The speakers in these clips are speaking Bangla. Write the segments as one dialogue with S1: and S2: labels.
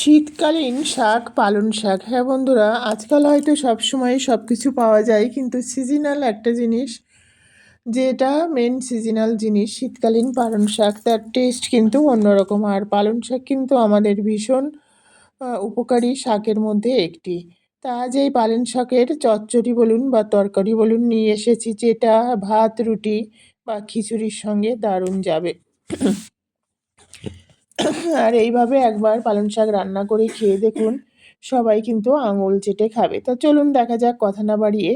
S1: শীতকালীন শাক পালং শাক। হ্যাঁ বন্ধুরা, আজকাল হয়তো সব সময় সব কিছু পাওয়া যায়, কিন্তু সিজনাল একটা জিনিস, যেটা মেন সিজনাল জিনিস, শীতকালীন পালং শাক, তার টেস্ট কিন্তু অন্যরকম। আর পালং শাক কিন্তু আমাদের ভীষণ উপকারী শাকের মধ্যে একটি। তা আজ এই পালং শাকের চচ্চড়ি বলুন বা তরকারি বলুন নিয়ে এসেছি, যেটা ভাত, রুটি বা খিচুড়ির সঙ্গে দারুণ যাবে। আর এইভাবে একবার পালং শাক রান্না করে খেয়ে দেখুন, সবাই কিন্তু আঙুল চেটে খাবে। তা চলুন দেখা যাক কথা না বাড়িয়ে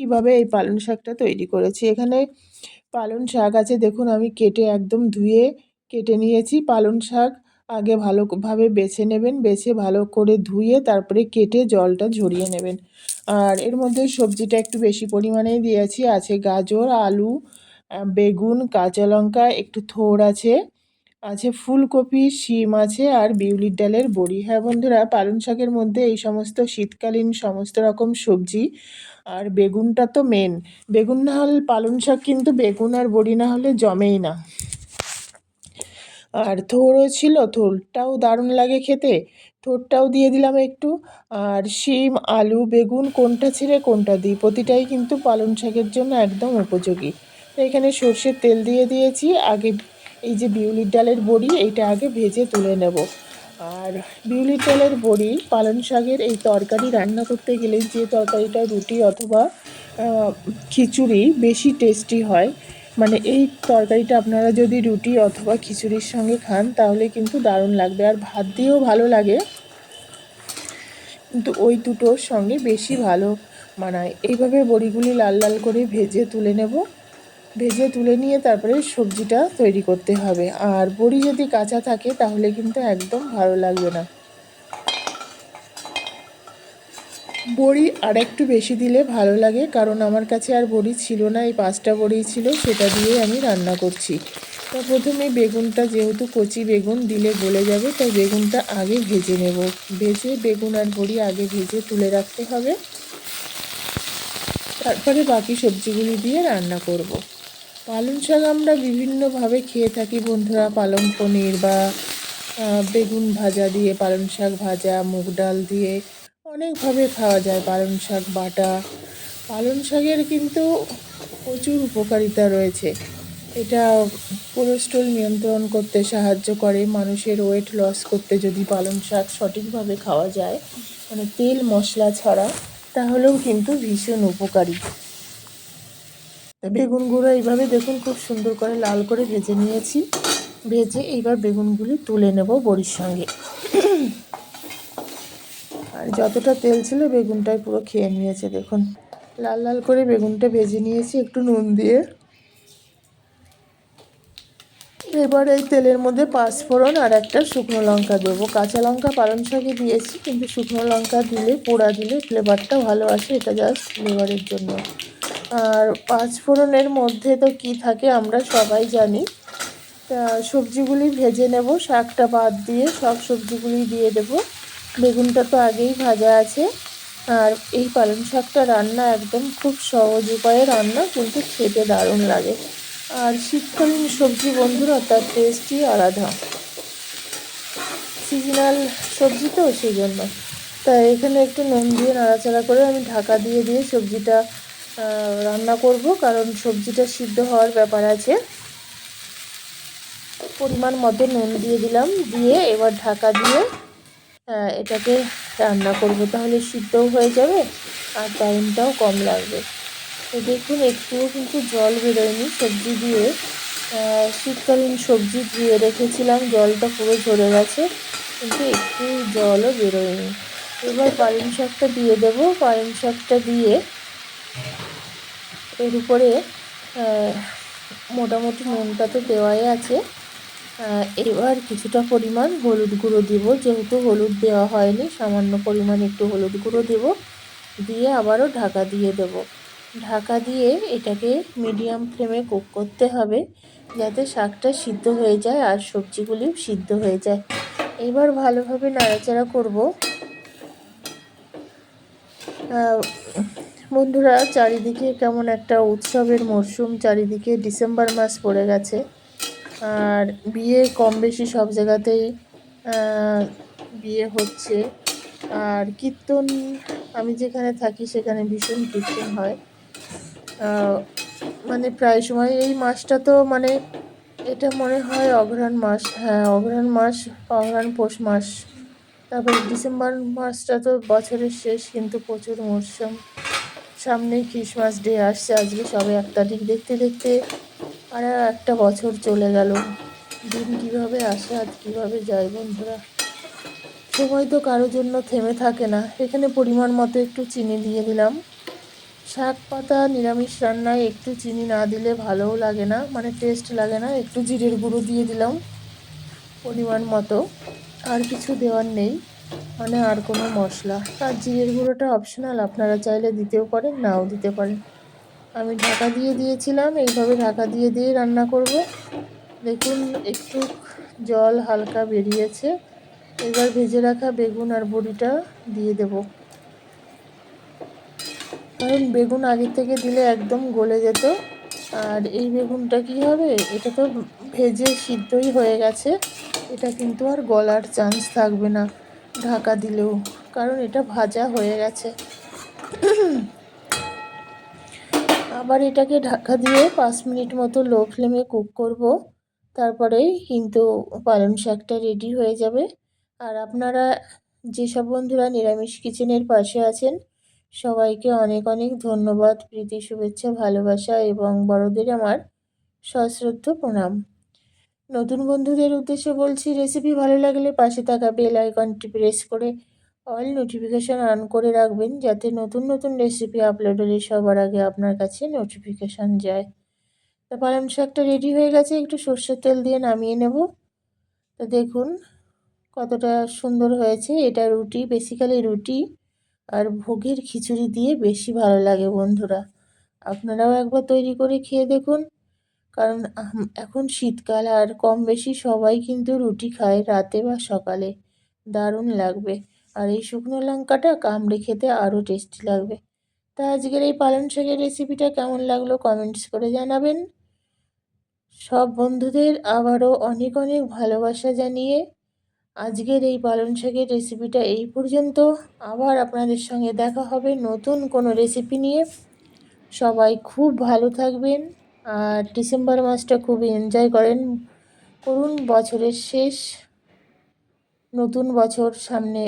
S1: কীভাবে এই পালং শাকটা তৈরি করেছি। এখানে পালং শাক আছে, দেখুন আমি কেটে একদম ধুয়ে কেটে নিয়েছি। পালং শাক আগে ভালোভাবে বেছে নেবেন, বেছে ভালো করে ধুয়ে তারপরে কেটে জলটা ঝরিয়ে নেবেন। আর এর মধ্যে সবজিটা একটু বেশি পরিমাণেই দিয়েছি, আছে গাজর, আলু বেগুন, কাঁচা লঙ্কা, একটু থোড় আছে। আছে ফুলকপি, শিম আছে আর বিউলির ডালের বড়ি। হ্যাঁ বন্ধুরা, পালং শাকের মধ্যে এই সমস্ত শীতকালীন সমস্ত রকম সবজি আর বেগুনটা তো মেন বেগুন না হলে পালং শাক কিন্তু বেগুন আর বড়ি না হলে জমেই না। আর থোড়ও ছিল থোড়টাও দারুণ লাগে খেতে। থোড়টাও দিয়ে দিলাম একটু। আর শিম, আলু, বেগুন, কোনটা ছেড়ে কোনটা দিই, প্রতিটাই কিন্তু পালং শাকের জন্য একদম উপযোগী। এখানে সর্ষের তেল দিয়ে দিয়েছি। আগে এই যে বিউলির ডালের বড়ি, এইটা আগে ভেজে তুলে নেব। আর বিউলির ডালের বড়ি পালং শাকের এই তরকারি রান্না করতে গেলে যে তরকারিটা রুটি অথবা খিচুড়ি বেশি টেস্টি হয়। মানে এই তরকারিটা আপনারা যদি রুটি অথবা খিচুড়ির সঙ্গে খান, তাহলে কিন্তু দারুণ লাগবে। আর ভাত দিয়েও ভালো লাগে। কিন্তু ওই দুটোর সঙ্গে বেশি ভালো মানায়। এইভাবে বড়িগুলি লাল লাল করে ভেজে তুলে নেব। ভেজে তুলে নিয়ে তারপরে সবজিটা তৈরি করতে হবে। আর বড়ি যদি কাঁচা থাকে, তাহলে কিন্তু একদম ভালো লাগবে না। বড়ি আর একটু বেশি দিলে ভালো লাগে, কারণ আমার কাছে আর বড়ি ছিল না, এই পাঁচটা বড়ি ছিল, সেটা দিয়ে আমি রান্না করছি। তো প্রথমে বেগুনটা, যেহেতু কচি বেগুন দিলে গলে যাবে তাই বেগুনটা আগে ভেজে নেব। ভেজে বেগুন আর বড়ি আগে ভেজে তুলে রাখতে হবে। তারপরে বাকি সবজিগুলি দিয়ে রান্না করব। পালং শাক আমরা বিভিন্নভাবে খেয়ে থাকি বন্ধুরা। পালং পনির বা বেগুন ভাজা দিয়ে, পালং শাক ভাজা, মুগ ডাল দিয়ে অনেকভাবে খাওয়া যায় পালং শাক, বাটা। পালং শাকের কিন্তু প্রচুর উপকারিতা রয়েছে। এটা কোলেস্ট্রল নিয়ন্ত্রণ করতে সাহায্য করে, মানুষের ওয়েট লস করতে যদি পালং শাক সঠিকভাবে খাওয়া যায় মানে তেল মশলা ছাড়া, তাহলেও কিন্তু ভীষণ উপকারী। তা বেগুনগুলো এইভাবে দেখুন খুব সুন্দর করে লাল করে ভেজে নিয়েছি। ভেজে এইবার বেগুনগুলি তুলে নেব বড়ির সঙ্গে। আর যতটা তেল ছিল বেগুনটাই পুরো খেয়ে নিয়েছে দেখুন। লাল লাল করে বেগুনটা ভেজে নিয়েছি একটু নুন দিয়ে। এবার এই তেলের মধ্যে পাঁচফোড়ন আর একটা শুকনো লঙ্কা দেবো। কাঁচা লঙ্কা পালং শাকে দিয়েছি, কিন্তু শুকনো লঙ্কা দিলে, পোড়া দিলে ফ্লেভারটা ভালো আসে, এটা জাস্ট ফ্লেভারের জন্য। আর পাঁচ পাঁচফোড়নের মধ্যে তো কি থাকে আমরা সবাই জানি। তা সবজিগুলি ভেজে নেব, শাকটা বাদ দিয়ে সব সবজিগুলি দিয়ে দেব। বেগুনটা তো আগেই ভাজা আছে। আর এই পালং শাকটা রান্না একদম খুব সহজ উপায়ে রান্না, কিন্তু খেতে দারুণ লাগে। আর শীতকালীন সবজি বন্ধুরা, তার টেস্টই আলাদা। সিজনাল সবজি তো সেই জন্য। তাই এখানে একটু নুন দিয়ে নাড়াচাড়া করে আমি ঢাকা দিয়ে দিয়ে সবজিটা রান্না করব, কারণ সবজিটা সিদ্ধ হওয়ার ব্যাপার আছে। পরিমাণ মতো নুন দিয়ে দিলাম, দিয়ে এবার ঢাকা দিয়ে এটাকে রান্না করব। তাহলে সিদ্ধও হয়ে যাবে আর টাইমটাও কম লাগবে। তো দেখুন, একটুও কিন্তু জল বেরোয়নি সবজি দিয়ে। শীতকালীন সবজি দিয়ে রেখেছিলাম, জলটা পুরো ঝরে গেছে, কিন্তু একটু জলও বেরোয়নি। এবার পালং শাকটা দিয়ে দেবো। পালং শাকটা দিয়ে এর উপরে মোটামুটি নুনটা তো দেওয়াই আছে। এবার কিছুটা পরিমাণ হলুদ গুঁড়ো দিব। যেহেতু হলুদ দেওয়া হয়নি, সামান্য পরিমাণ একটু হলুদ গুঁড়ো দেব। দিয়ে আবারও ঢাকা দিয়ে দেব। ঢাকা দিয়ে এটাকে মিডিয়াম ফ্লেমে কুক করতে হবে, যাতে শাকটা সিদ্ধ হয়ে যায় আর সবজিগুলি সিদ্ধ হয়ে যায়। এবার ভালোভাবে নাড়াচাড়া করব। বন্ধুরা, চারিদিকে কেমন একটা উৎসবের মরশুম, চারিদিকে ডিসেম্বর মাস পড়ে গেছে। আর বিয়ে কম বেশি সব জায়গাতেই বিয়ে হচ্ছে। আর কীর্তন, আমি যেখানে থাকি সেখানে ভীষণ কীর্তন হয়। মানে প্রায় সময় এই মাসটা তো মানে এটা মনে হয় অঘ্রাণ মাস। হ্যাঁ অঘ্রাণ মাস, অঘ্রাণ পৌষ মাস। তারপরে ডিসেম্বর মাসটা তো বছরের শেষ, কিন্তু প্রচুর মরশুম। সামনেই ক্রিসমাস ডে আসছে, আজকে সবে এক তারিখ দেখতে দেখতে আর একটা বছর চলে গেল। দিন কীভাবে আসে আর কীভাবে যায় বন্ধুরা? সময় তো কারোর জন্য থেমে থাকে না। এখানে পরিমাণ মতো একটু চিনি দিয়ে দিলাম। শাক পাতা, নিরামিষ রান্নায় একটু চিনি না দিলে ভালোও লাগে না মানে টেস্ট লাগে না। একটু জিরের গুঁড়ো দিয়ে দিলাম পরিমাণ মতো। আর কিছু দেওয়ার নেই। মানে আর কোনো মশলা। আর জিরের গুঁড়োটা অপশনাল আপনারা চাইলে দিতেও পারেন, নাও দিতে পারেন। আমি ঢাকা দিয়ে দিয়েছিলাম, এইভাবে ঢাকা দিয়ে দিয়ে রান্না করব। দেখুন, একটু জল হালকা বেরিয়েছে। এবার ভেজে রাখা বেগুন আর বড়িটা দিয়ে দেব। কারণ বেগুন আগে থেকে দিলে একদম গলে যেত। আর এই বেগুনটা কি হবে? এটা তো ভেজে সিদ্ধই হয়ে গেছে। এটা কিন্তু আর গলার চান্স থাকবে না। ঢাকা দিলেও, কারণ এটা ভাজা হয়ে গেছে। আবার এটাকে ঢাকা দিয়ে পাঁচ মিনিট মতো লো ফ্লেমে কুক করব। তারপরেই কিন্তু পালং শাকটা রেডি হয়ে যাবে। আর আপনারা যেসব বন্ধুরা নিরামিষ কিচেনের পাশে আছেন, সবাইকে অনেক অনেক ধন্যবাদ, প্রীতি, শুভেচ্ছা, ভালোবাসা এবং বড়দের আমার সশ্রদ্ধ প্রণাম। নতুন বন্ধুদের উদ্দেশ্যে বলছি রেসিপি ভালো লাগলে পাশে থাকা বেল আইকনটি প্রেস করে অল নোটিফিকেশান অন করে রাখবেন, যাতে নতুন নতুন রেসিপি আপলোড হলে সবার আগে আপনার কাছে নোটিফিকেশান যায়। তা পালং শাকটা রেডি হয়ে গেছে, একটু সর্ষের তেল দিয়ে নামিয়ে নেব। তো দেখুন কতটা সুন্দর হয়েছে, এটা রুটি বেসিক্যালি রুটি আর ভোগের খিচুড়ি দিয়ে বেশি ভালো লাগে বন্ধুরা। আপনারাও একবার তৈরি করে খেয়ে দেখুন। কারণ এখন শীতকাল আর কম বেশি সবাই কিন্তু রুটি খায় রাতে বা সকালে। দারুণ লাগবে। আর এই শুকনো লঙ্কাটা কামড়ে খেতে আরও টেস্টি লাগবে। তা আজকের এই পালং শাকের রেসিপিটা কেমন লাগল কমেন্টস করে জানাবেন। সব বন্ধুদের আবারও অনেক অনেক ভালোবাসা জানিয়ে আজকের এই পালং শাকের রেসিপিটা এই পর্যন্ত। আবার আপনাদের সঙ্গে দেখা হবে নতুন কোনো রেসিপি নিয়ে। সবাই খুব ভালো থাকবেন। আর ডিসেম্বর মাসটা খুব এনজয় করেন। করুন, বছরের শেষ, নতুন বছর সামনে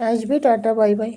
S1: আসবে, টাটা বাই বাই